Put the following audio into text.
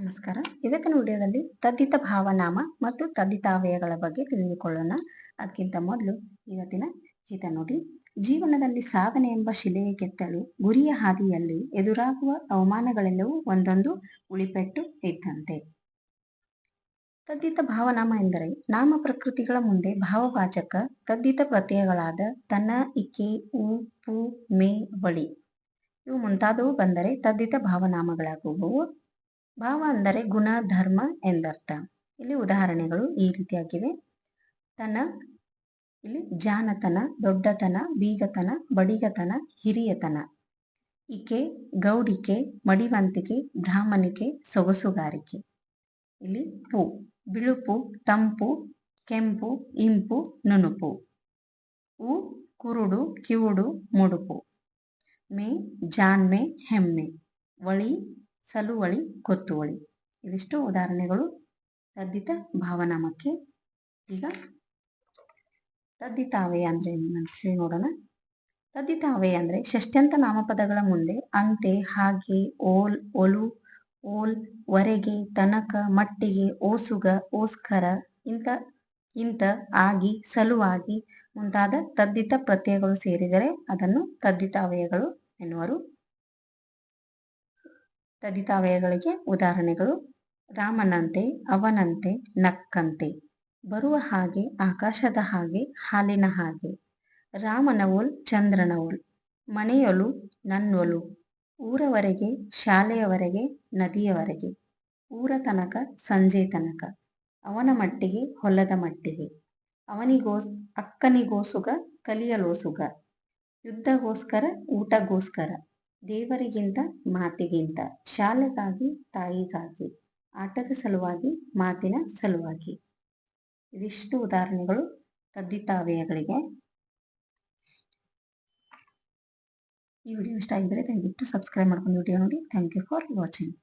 ನಮಸ್ಕಾರ. ಇವತ್ತಿನ ವಿಡಿಯೋದಲ್ಲಿ ತದ್ದಿತ ಭಾವನಾಮ ಮತ್ತು ತದ್ದಿತಾವಯಗಳ ಬಗ್ಗೆ ತಿಳಿದುಕೊಳ್ಳೋಣ. ಅದಕ್ಕಿಂತ ಮೊದಲು ಇವತ್ತಿನ ಹಿತ ನೋಡಿ. ಜೀವನದಲ್ಲಿ ಸಾಧನೆ ಎಂಬ ಶಿಲೆಯ ಕೆತ್ತಲು ಗುರಿಯ ಹಾದಿಯಲ್ಲಿ ಎದುರಾಗುವ ಅವಮಾನಗಳೆಲ್ಲವೂ ಒಂದೊಂದು ಉಳಿಪೆಟ್ಟು ಇದ್ದಂತೆ. ತದ್ದಿತ ಭಾವನಾಮ ಎಂದರೆ ನಾಮ ಪ್ರಕೃತಿಗಳ ಮುಂದೆ ಭಾವವಾಚಕ, ತದ್ದಿತ ಪ್ರತ್ಯಯಗಳಾದ ತನ ಇಕೆ, ಉ, ಪು, ಮೇ, ಬಳಿ. ಇವು ಮುಂತಾದವು ಬಂದರೆ ತದ್ದಿತ ಭಾವನಾಮಗಳಾಗುವವು. ಭಾವ ಅಂದರೆ ಗುಣ, ಧರ್ಮ ಎಂದರ್ಥ. ಇಲ್ಲಿ ಉದಾಹರಣೆಗಳು ಈ ರೀತಿಯಾಗಿವೆ. ತನ, ಇಲ್ಲಿ ಜಾನತನ, ದೊಡ್ಡತನ, ಬೀಗತನ, ಬಡಿಗತನ, ಹಿರಿಯತನ. ಇಕೆ ಗೌಡಿಕೆ, ಮಡಿವಂತಿಕೆ, ಬ್ರಾಹ್ಮಣಿಕೆ, ಸೊಗಸುಗಾರಿಕೆ. ಇಲ್ಲಿ ಪೂ ಬಿಳುಪು, ತಂಪು, ಕೆಂಪು, ಇಂಪು ನುಣುಪು ಉ ಕುರುಡು, ಕಿವುಡು, ಮುಡುಪು. ಮೇ, ಜಾನ್ಮೆ, ಹೆಮ್ಮೆ. ಒಳಿ ಸಲುವಳಿ ಗೊತ್ತುವಳಿ ಇವಿಷ್ಟು ಉದಾಹರಣೆಗಳು. ತದ್ದಿತ ಭಾವನಾಮಕ್ಕೆ. ಈಗ ತದ್ದಿತಾವಯ ಅಂದ್ರೆ ಏನಂತ ಹೇಳಿ ನೋಡೋಣ. ತದ್ದಿತಾವಯ ಅಂದ್ರೆ ಷಷ್ಟ್ಯಂತ ನಾಮಪದಗಳ ಮುಂದೆ ಅಂತೆ, ಹಾಗೆ, ಓಲ್, ಒಲು, ಓಲ್, ವರೆಗೆ, ತನಕ, ಮಟ್ಟಿಗೆ, ಓಸುಗ, ಓಸ್ಕರ ಇಂಥ ಇಂಥ ಆಗಿ, ಸಲುವಾಗಿ ಮುಂತಾದ ತದ್ದಿತ ಪ್ರತ್ಯಯಗಳು ಸೇರಿದರೆ ಅದನ್ನು ತದ್ದಿತಾವಯಗಳು ಎನ್ನುವರು. ತದಿತಾವಯಗಳಿಗೆ ಉದಾಹರಣೆಗಳು ರಾಮನಂತೆ, ಅವನಂತೆ, ನಕ್ಕಂತೆ. ಬರುವ ಹಾಗೆ, ಆಕಾಶದ ಹಾಗೆ, ಹಾಲಿನ ಹಾಗೆ. ರಾಮನ ಓಲ್, ಚಂದ್ರನ ಮನೆಯೊಲು, ನನ್ನೊಲು. ಊರವರೆಗೆ, ಶಾಲೆಯವರೆಗೆ, ನದಿಯವರೆಗೆ. ಊರ ತನಕ, ಸಂಜೆ ತನಕ. ಅವನ ಮಟ್ಟಿಗೆ, ಹೊಲದ ಮಟ್ಟಿಗೆ. ಅವನಿಗೋ ಅಕ್ಕನಿಗೋಸುಗ ಕಲಿಯಲೋಸುಗ ಯುದ್ಧಗೋಸ್ಕರ, ಊಟಗೋಸ್ಕರ. ದೇವರಿಗಿಂತ ಮಾತಿಗಿಂತ, ಶಾಲೆಗಾಗಿ ತಾಯಿಗಾಗಿ, ಆಟದ ಸಲುವಾಗಿ ಮಾತಿನ ಸಲುವಾಗಿ. ಇದಿಷ್ಟು ಉದಾಹರಣೆಗಳು ತದ್ದಿತಾವಯಗಳಿಗೆ. ಈ ವಿಡಿಯೋ ಇಷ್ಟ ಆಗಿದ್ದರೆ ದಯವಿಟ್ಟು ಸಬ್ಸ್ಕ್ರೈಬ್ ಮಾಡ್ಕೊಂಡು ವಿಡಿಯೋ ನೋಡಿ. Thank you for watching